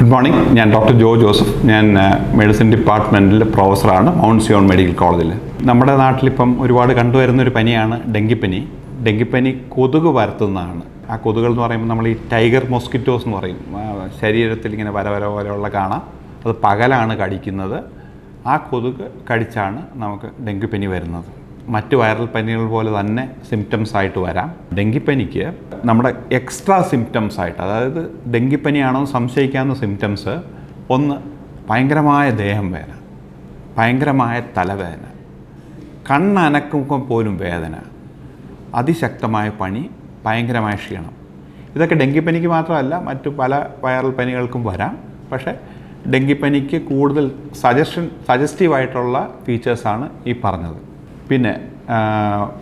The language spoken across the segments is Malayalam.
ഗുഡ് മോർണിംഗ് ഞാൻ ഡോക്ടർ ജോ ജോസഫ്. ഞാൻ മെഡിസിൻ ഡിപ്പാർട്ട്മെന്റിൽ പ്രൊഫസറാണ് മൗണ്ട് സിയോൺ മെഡിക്കൽ കോളേജിൽ നമ്മുടെ നാട്ടിലിപ്പം ഒരുപാട് കണ്ടുവരുന്ന ഒരു പനിയാണ് ഡെങ്കിപ്പനി. ഡെങ്കിപ്പനി കൊതുക് പരത്തുന്നതാണ്. ആ കൊതുകൾ എന്ന് പറയുമ്പോൾ നമ്മൾ ഈ ടൈഗർ മോസ്കിറ്റോസ് എന്ന് പറയും. ശരീരത്തിൽ ഇങ്ങനെ വര വര പോലെയുള്ള കാണാം. അത് പകലാണ് കടിക്കുന്നത്. ആ കൊതുക് കടിച്ചാണ് നമുക്ക് ഡെങ്കിപ്പനി വരുന്നത്. മറ്റ് വൈറൽ പനികൾ പോലെ തന്നെ സിംറ്റംസ് ആയിട്ട് വരാം. ഡെങ്കിപ്പനിക്ക് നമ്മുടെ എക്സ്ട്രാ സിംറ്റംസ് ആയിട്ട് അതായത് ഡെങ്കിപ്പനിയാണോ സംശയിക്കാവുന്ന സിംറ്റംസ് ഒന്ന് ഭയങ്കരമായ ദേഹം വേദന ഭയങ്കരമായ തലവേദന കണ്ണനക്കുമ്പോൾ പോലും വേദന അതിശക്തമായ പണി ഭയങ്കരമായ ക്ഷീണം. ഇതൊക്കെ ഡെങ്കിപ്പനിക്ക് മാത്രമല്ല മറ്റു പല വൈറൽ പനികൾക്കും വരാം. പക്ഷേ ഡെങ്കിപ്പനിക്ക് കൂടുതൽ സജഷൻ സജസ്റ്റീവായിട്ടുള്ള ഫീച്ചേഴ്സാണ് ഈ പറഞ്ഞത്. പിന്നെ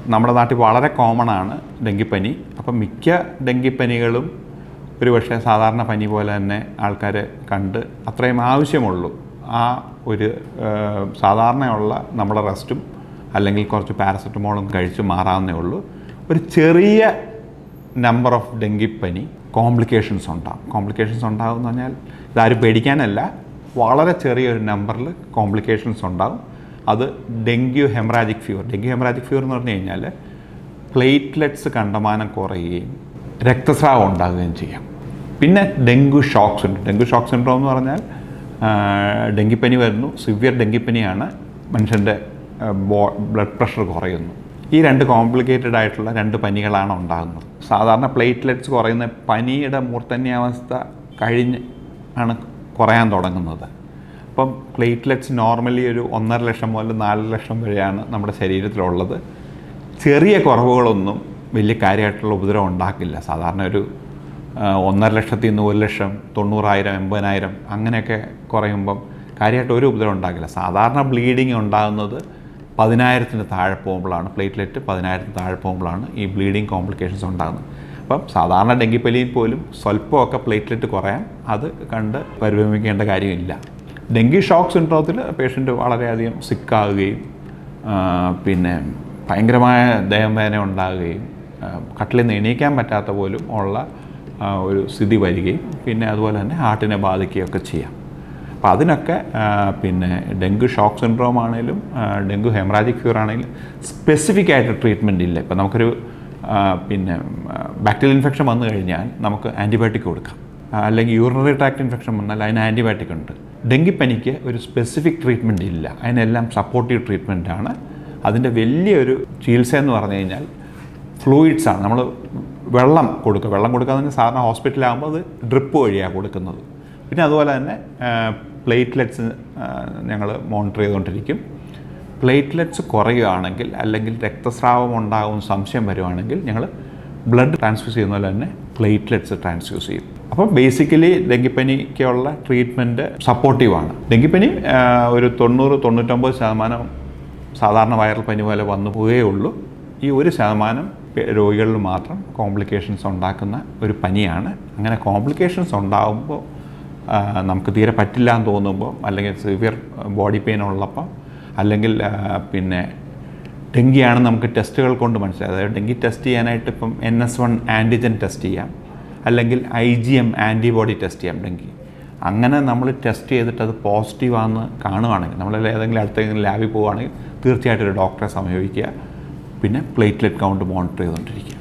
നമ്മുടെ നാട്ടിൽ വളരെ കോമൺ ആണ് ഡെങ്കിപ്പനി. അപ്പം മിക്ക ഡെങ്കിപ്പനികളും ഒരു പക്ഷേ സാധാരണ പനി പോലെ തന്നെ ആൾക്കാർ കണ്ട് അത്രയും ആവശ്യമുള്ളൂ. ആ ഒരു സാധാരണയുള്ള നമ്മുടെ റെസ്റ്റും അല്ലെങ്കിൽ കുറച്ച് പാരസെറ്റമോളും കഴിച്ച് മാറാവുന്നേ ഉള്ളൂ. ഒരു ചെറിയ നമ്പർ ഓഫ് ഡെങ്കിപ്പനി കോംപ്ലിക്കേഷൻസ് ഉണ്ടാകും കോംപ്ലിക്കേഷൻസ് ഉണ്ടാകും എന്ന് പറഞ്ഞാൽ ഇതാരും പേടിക്കാനല്ല. വളരെ ചെറിയൊരു നമ്പറിൽ കോംപ്ലിക്കേഷൻസ് ഉണ്ടാകും അത് dengue haemorrhagic fever. Dengue haemorrhagic fever എന്ന് പറഞ്ഞു കഴിഞ്ഞാൽ പ്ലേറ്റ്ലെറ്റ്സ് കണ്ടമാനം കുറയുകയും രക്തസ്രാവം ഉണ്ടാകുകയും ചെയ്യാം. പിന്നെ dengue shock syndrome. Dengue shock syndrome എന്ന് പറഞ്ഞാൽ ഡെങ്കിപ്പനി വരുന്നു. സിവിയർ ഡെങ്കിപ്പനിയാണ് മനുഷ്യന്റെ ബ്ലഡ് പ്രഷർ കുറയുന്നു. ഈ രണ്ട് കോംപ്ലിക്കേറ്റഡ് ആയിട്ടുള്ള രണ്ട് പനികളാണ് ഉണ്ടാകുന്നത്. സാധാരണ പ്ലേറ്റ്ലെറ്റ്സ് കുറയുന്ന പനിയുടെ മൂർധന്യാവസ്ഥ കഴിഞ്ഞ് ആണ് കുറയാൻ തുടങ്ങുന്നത്. അപ്പം പ്ലേറ്റ്ലെറ്റ്സ് നോർമലി ഒരു ഒന്നര ലക്ഷം മുതൽ നാല് ലക്ഷം വരെയാണ് നമ്മുടെ ശരീരത്തിലുള്ളത്. ചെറിയ കുറവുകളൊന്നും വലിയ കാര്യമായിട്ടുള്ള ഉപദ്രവം ഉണ്ടാക്കില്ല. സാധാരണ ഒരു ഒന്നര ലക്ഷത്തി നിന്ന് ഒരു ലക്ഷം തൊണ്ണൂറായിരം എൺപതിനായിരം അങ്ങനെയൊക്കെ കുറയുമ്പം കാര്യമായിട്ട് ഒരു ഉപദ്രവം ഉണ്ടാക്കില്ല. സാധാരണ ബ്ലീഡിങ് ഉണ്ടാകുന്നത് പതിനായിരത്തിന് താഴെ പോകുമ്പോഴാണ്. പ്ലേറ്റ്ലെറ്റ് പതിനായിരത്തിന് താഴെ പോകുമ്പോഴാണ് ഈ ബ്ലീഡിങ് കോംപ്ലിക്കേഷൻസ് ഉണ്ടാകുന്നത്. അപ്പം സാധാരണ ഡെങ്കിപ്പലിയിൽ പോലും സ്വല്പമൊക്കെ പ്ലേറ്റ്ലെറ്റ് കുറയാം അത് കണ്ട് പരിഭ്രമിക്കേണ്ട കാര്യമില്ല. ഡെങ്കി ഷോക്ക് സിൻഡ്രോത്തിൽ പേഷ്യന്റ് വളരെയധികം സിക്കാവുകയും പിന്നെ ഭയങ്കരമായ ദേഹം വേദന ഉണ്ടാകുകയും കട്ടിലിൽ നിന്ന് എണീക്കാൻ പറ്റാത്ത പോലും ഉള്ള ഒരു സ്ഥിതി വരികയും പിന്നെ അതുപോലെ തന്നെ ഹാർട്ടിനെ ബാധിക്കുകയൊക്കെ ചെയ്യാം. അപ്പോൾ അതിനൊക്കെ പിന്നെ ഡെങ്കു ഷോക്ക് സിൻഡ്രോം ആണെങ്കിലും ഡെങ്കു ഹെമറാജിക് ഫീവർ ആണെങ്കിലും സ്പെസിഫിക് ആയിട്ട് ട്രീറ്റ്മെന്റ് ഇല്ല. ഇപ്പം നമുക്കൊരു പിന്നെ ബാക്ടീരിയൽ ഇൻഫെക്ഷൻ വന്നു കഴിഞ്ഞാൽ നമുക്ക് ആന്റിബയോട്ടിക് കൊടുക്കാം. അല്ലെങ്കിൽ യൂറിനറി ട്രാക്ട് ഇൻഫെക്ഷൻ വന്നാൽ അതിന് ആന്റിബയോട്ടിക് ഉണ്ട്. ഡെങ്കിപ്പനിക്ക് ഒരു സ്പെസിഫിക് ട്രീറ്റ്മെന്റ് ഇല്ല. അതിനെല്ലാം സപ്പോർട്ടീവ് ട്രീറ്റ്മെന്റ് ആണ്. അതിന്റെ വലിയൊരു ചികിത്സ എന്ന് പറഞ്ഞു കഴിഞ്ഞാൽ ഫ്ലൂയിഡ്സ് ആണ്. നമ്മൾ വെള്ളം കൊടുക്കുക. വെള്ളം കൊടുക്കാതെ തന്നെ സാധാരണ ഹോസ്പിറ്റലാകുമ്പോൾ അത് ഡ്രിപ്പ് വഴിയാണ് കൊടുക്കുന്നത്. പിന്നെ അതുപോലെ തന്നെ പ്ലേറ്റ്ലെറ്റ്സ് ഞങ്ങൾ മോണിറ്റർ ചെയ്തുകൊണ്ടിരിക്കും. പ്ലേറ്റ്ലെറ്റ്സ് കുറയുകയാണെങ്കിൽ അല്ലെങ്കിൽ രക്തസ്രാവം ഉണ്ടാകുമെന്ന് സംശയം വരുവാണെങ്കിൽ ഞങ്ങൾ ബ്ലഡ് ട്രാൻസ്ഫ്യൂസ് ചെയ്യുന്ന പോലെ തന്നെ പ്ലേറ്റ്ലെറ്റ്സ് ട്രാൻസ്ഫ്യൂസ് ചെയ്യും. അപ്പോൾ ബേസിക്കലി ഡെങ്കിപ്പനിക്കുള്ള ട്രീറ്റ്മെന്റ് സപ്പോർട്ടീവാണ് ഡെങ്കിപ്പനി ഒരു തൊണ്ണൂറ് തൊണ്ണൂറ്റൊമ്പത് ശതമാനം സാധാരണ വൈറൽ പനി പോലെ വന്നു പോവുകയേ ഉള്ളൂ ഈ ഒരു ശതമാനം രോഗികളിൽ മാത്രം കോംപ്ലിക്കേഷൻസ് ഉണ്ടാക്കുന്ന ഒരു പനിയാണ്. അങ്ങനെ കോംപ്ലിക്കേഷൻസ് ഉണ്ടാകുമ്പോൾ നമുക്ക് തീരെ പറ്റില്ല എന്ന് തോന്നുമ്പോൾ അല്ലെങ്കിൽ സിവിയർ ബോഡി പെയിൻ ഉള്ളപ്പോൾ അല്ലെങ്കിൽ പിന്നെ ഡെങ്കിയാണ് നമുക്ക് ടെസ്റ്റുകൾ കൊണ്ട് മനസ്സിലായത്. അതായത് ഡെങ്കി ടെസ്റ്റ് ചെയ്യാനായിട്ട് ഇപ്പം N S one antigen test ചെയ്യാം. അല്ലെങ്കിൽ I G M antibody test ചെയ്യാം ഡെങ്കി. അങ്ങനെ നമ്മൾ ടെസ്റ്റ് ചെയ്തിട്ട് അത് പോസിറ്റീവാണെന്ന് കാണുകയാണെങ്കിൽ നമ്മൾ ഏതെങ്കിലും അടുത്തെങ്കിലും ലാബിൽ പോവുകയാണെങ്കിൽ തീർച്ചയായിട്ടും ഒരു ഡോക്ടറെ സമീപിക്കുക പിന്നെ പ്ലേറ്റ്ലെറ്റ് കൗണ്ട് മോണിറ്റർ ചെയ്തുകൊണ്ടിരിക്കുക.